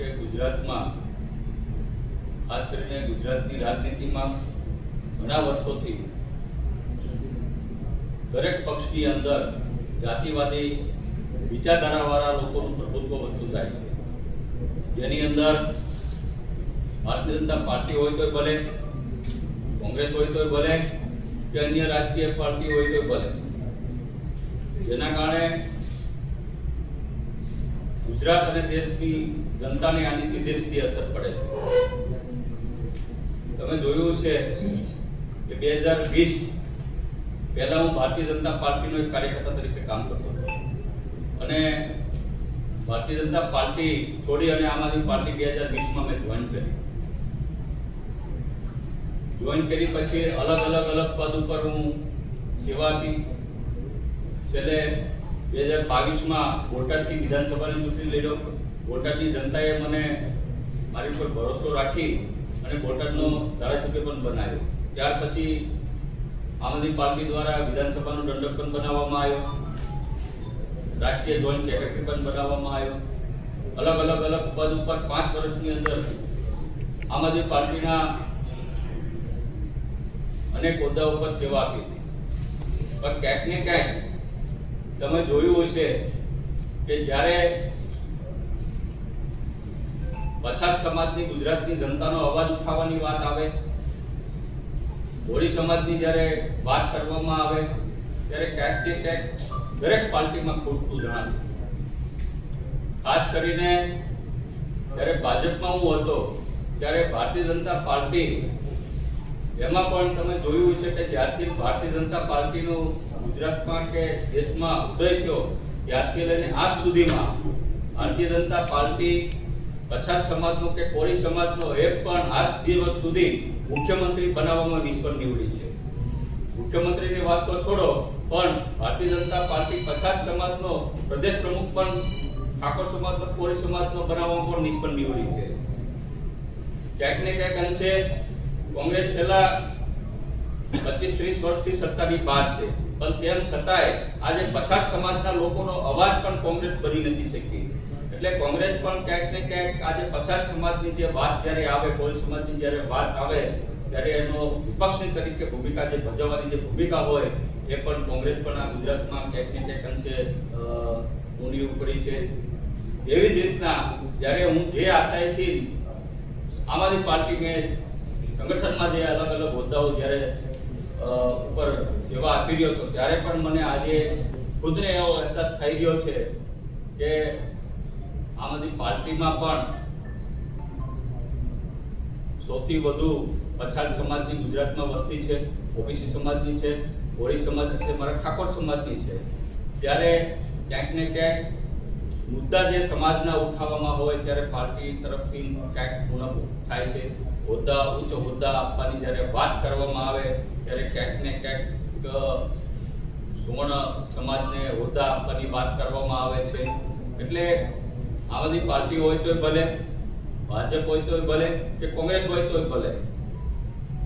કે ગુજરાતમાં, ખાસ કરીને ગુજરાતની રાજનીતિમાં ઘણા વર્ષોથી દરેક પક્ષની અંદર જાતિવાદી વિચારધારાવાળા લોકોનું પ્રભુત્વ વધતું જાય છે. જેની અંદર ભારતીય જનતા પાર્ટી હોય તોય ભલે, કોંગ્રેસ હોય તોય ભલે, કે અન્ય રાજકીય પાર્ટી હોય તોય ભલે. જેના કારણે ગુજરાત અને દેશની જનતાને આની સીધે સીધી અસર પડે છે. તમે જોયું છે કે બે હજાર વીસ પહેલા હું ભારતીય જનતા પાર્ટીનો એક કાર્યકર્તા તરીકે કામ કરતો હતો. અને ભારતીય જનતા પાર્ટી છોડી અને આમ આદમી પાર્ટી બે હજાર વીસમાં મેં જોઈન કરી. જોઈન કરી પછી અલગ અલગ અલગ પદ ઉપર હું સેવા આપી. છેલ્લે બે હજાર બાવીસમાં બોટાદથી વિધાનસભાની ચૂંટણી લડ્યો. બોટાદની જનતાએ મને મારી પર ભરોસો રાખી અને બોટાદનો ધારાસભ્ય પણ બનાવ્યો. ત્યાર પછી આમ આદમી પાર્ટી દ્વારા વિધાનસભાનો દંડક પણ બનાવવામાં આવ્યો. રાષ્ટ્રીય જોઈન્ટ સેક્રેટરી પણ બનાવવામાં આવ્યો. અલગ અલગ અલગ પદ ઉપર પાંચ વર્ષની અંદર આમ આદમી પાર્ટીના અનેક હોદ્દા ઉપર સેવા આપી. હતી પણ ક્યાંક ને ક્યાંક તમે જોયું હશે કે જ્યારે પછાત સમાજની ગુજરાતની જનતાનો અવાજ ઉઠાવવાની વાત આવે કોળી સમાજની જ્યારે વાત કરવામાં આવે, ત્યારે ક્યાંક કે ક્યાંક દરેક પાર્ટીમાં ખૂટતું જણાવ્યું ખાસ કરીને જ્યારે ભાજપમાં હું હતો, ત્યારે ભારતીય જનતા પાર્ટી એમાં પણ તમે જોયું છે કે જ્યારથી ભારતીય જનતા પાર્ટીનો ગુજરાતમાં કે દેશમાં ઉદય થયો, ત્યારથી લઈને આજ સુધીમાં ભારતીય જનતા પાર્ટી, પછાત સમાજનો કે કોળી સમાજનો એક પણ આજ દિવસ સુધી મુખ્યમંત્રી બનાવવામાં નિષ્ફળ નીવડી છે. મુખ્યમંત્રીની વાત તો છોડો, પણ ભારતીય જનતા પાર્ટી પછાત સમાજનો, પ્રદેશ પ્રમુખ પણ ઠાકોર સમાજનો, કોળી સમાજનો બનાવવામાં પણ નિષ્ફળ નીવડી છે. ક્યાંક ને ક્યાંક અંશે કોંગ્રેસ છેલ્લા પચીસ, ત્રીસ વર્ષથી સત્તાની બહાર છે. પણ તેમ છતાંય આજે પછાત સમાજના લોકોનો અવાજ પણ કોંગ્રેસ બની નથી શકી. એટલે કોંગ્રેસ પણ ક્યાંક ને ક્યાંક આજે પછાત સમાજની જે વાત જ્યારે આવે કોળી સમાજની જ્યારે વાત આવે, ત્યારે એનો વિપક્ષની તરીકે ભૂમિકા જે ભજવવાની જે ભૂમિકા હોય, એ પણ કોંગ્રેસ પણ આ ગુજરાતમાં ક્યાંક ને ક્યાંક અંશે ઊંડી ઉપડી છે. એવી જ રીતના જ્યારે હું જે આશયથી આમ આદમી પાર્ટીને સંગઠનમાં જે અલગ અલગ હોદ્દાઓ જ્યારે ઉપર સેવા આપી રહ્યો હતો, ત્યારે પણ મને આજે ખુદને એવો અહેસાસ થઈ રહ્યો છે કે આમ આદમી પાર્ટીમાં પણ સૌથી વધુ પછાત સમાજની ગુજરાતમાં વસ્તી છે, ઓબીસી સમાજની છે કોળી સમાજની છે, મારા ઠાકોર સમાજની છે. ત્યારે ક્યાંક ને ક્યાંક મુદ્દા જે સમાજના ઉઠાવવામાં હોય ત્યારે પાર્ટી તરફથી ક્યાંક ઉણપ થાય છે. હોદ્દા, ઉચ્ચ હોદ્દા આપવાની જ્યારે વાત કરવામાં આવે, ત્યારે ક્યાંક ને ક્યાંક સુવર્ણ સમાજને હોદ્દા આપવાની વાત કરવામાં આવે છે. એટલે આ બધી પાર્ટી હોય તોય ભલે, ભાજપ હોય તોય ભલે કે કોંગ્રેસ હોય તોય ભલે,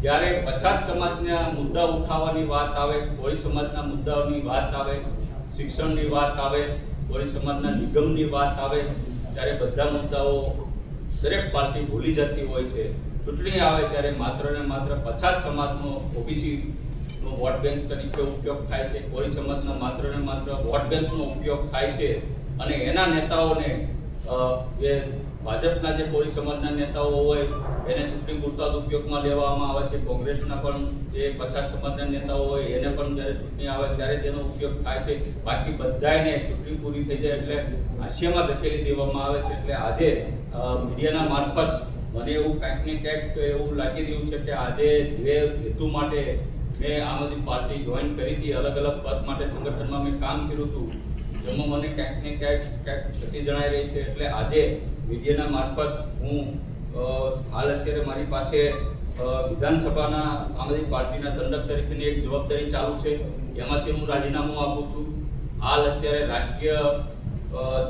જ્યારે પછાત સમાજના મુદ્દા ઉઠાવવાની વાત આવે, કોળી સમાજના મુદ્દાઓની વાત આવે, શિક્ષણની વાત આવે કોળી સમાજના નિગમની વાત આવે, ત્યારે બધા મુદ્દાઓ દરેક પાર્ટી ભૂલી જતી હોય છે. ચૂંટણી આવે ત્યારે માત્ર ને માત્ર પછાત સમાજનો ઓબીસીનો વોટ બેંક તરીકે ઉપયોગ થાય છે. કોળી સમાજના માત્ર ને માત્ર વોટ બેંકનો ઉપયોગ થાય છે. અને એના નેતાઓને જે ભાજપના જે કોળી સમાજના નેતાઓ હોય, એને ચૂંટણી પૂરતા ઉપયોગમાં લેવામાં આવે છે. કોંગ્રેસના પણ જે પછાત સમાજના નેતાઓ હોય, એને પણ જ્યારે ચૂંટણી આવે ત્યારે તેનો ઉપયોગ થાય છે. બાકી બધાને ચૂંટણી પૂરી થઈ જાય એટલે હાસ્યમાં ધકેલી દેવામાં આવે છે. એટલે આજે મીડિયાના મારફત મને એવું ક્યાંક ને એવું લાગી રહ્યું છે કે આજે જે હેતુ માટે મેં આમ આદમી પાર્ટી જોઈન કરી હતી અલગ અલગ પદ માટે સંગઠનમાં મેં કામ કર્યું હતું. જેમાં મને ક્યાંક ને ક્યાંક ક્યાંક ક્ષતિ જણાઈ રહી છે. એટલે આજે મીડિયાના મારફત હું હાલ અત્યારે મારી પાસે વિધાનસભાના આમ આદમી પાર્ટીના દંડક તરીકેની એક જવાબદારી ચાલુ છે. એમાંથી હું રાજીનામું આપું છું. હાલ અત્યારે રાજકીય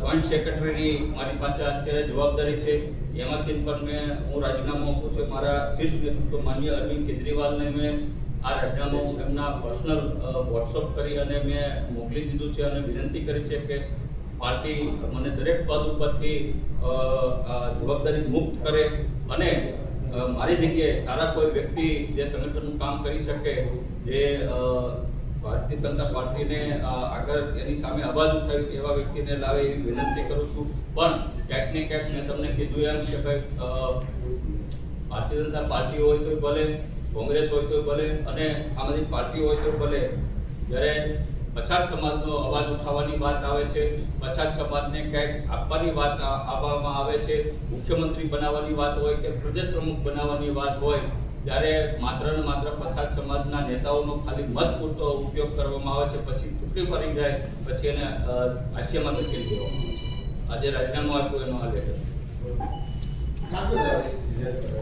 જોઈન્ટ સેક્રેટરીની મારી પાસે અત્યારે જવાબદારી છે. એમાંથી પણ મેં હું રાજીનામું આપું છું. મારા શીર્ષ નેતૃત્વ માન્ય અરવિંદ કેજરીવાલને મેં આ રાજીનામું એમના પર્સનલ વોટ્સઅપ કરી અને મેં મોકલી દીધું છે અને વિનંતી કરી છે કે પાર્ટી મને દરેક પદ ઉપરથી જવાબદારી મુક્ત કરે અને મારી જગ્યાએ સારા કોઈ વ્યક્તિ જે સંગઠનનું કામ કરી શકે, જે ભારતીય જનતા પાર્ટીને આગળ એની સામે અવાજ ઉઠાવી એવા વ્યક્તિને લાવે એવી વિનંતી કરું છું. પણ ક્યાંક ને ક્યાંક મેં તમને કીધું એમ કે ભાઈ ભારતીય જનતા પાર્ટી હોય તો ભલે કોંગ્રેસ હોય તો ભલે અને આમ આદમી પાર્ટી હોય તો ભલે. જ્યારે પછાત સમાજનો અવાજ ઉઠાવવાની વાત આવે છે, પછાત સમાજને ક્યાંક આપવાની વાત આપવામાં આવે છે, મુખ્યમંત્રી બનાવવાની વાત હોય કે પ્રદેશ પ્રમુખ બનાવવાની વાત હોય, ત્યારે માત્ર ને માત્ર પછાત સમાજના નેતાઓનો ખાલી મત પૂરતો ઉપયોગ કરવામાં આવે છે, પછી ચૂંટણી ફરી જાય, પછી એને હાસ્યમાં ધકેલી દેવામાં આજે રાજીનામું આપ્યું એનો આ લેટર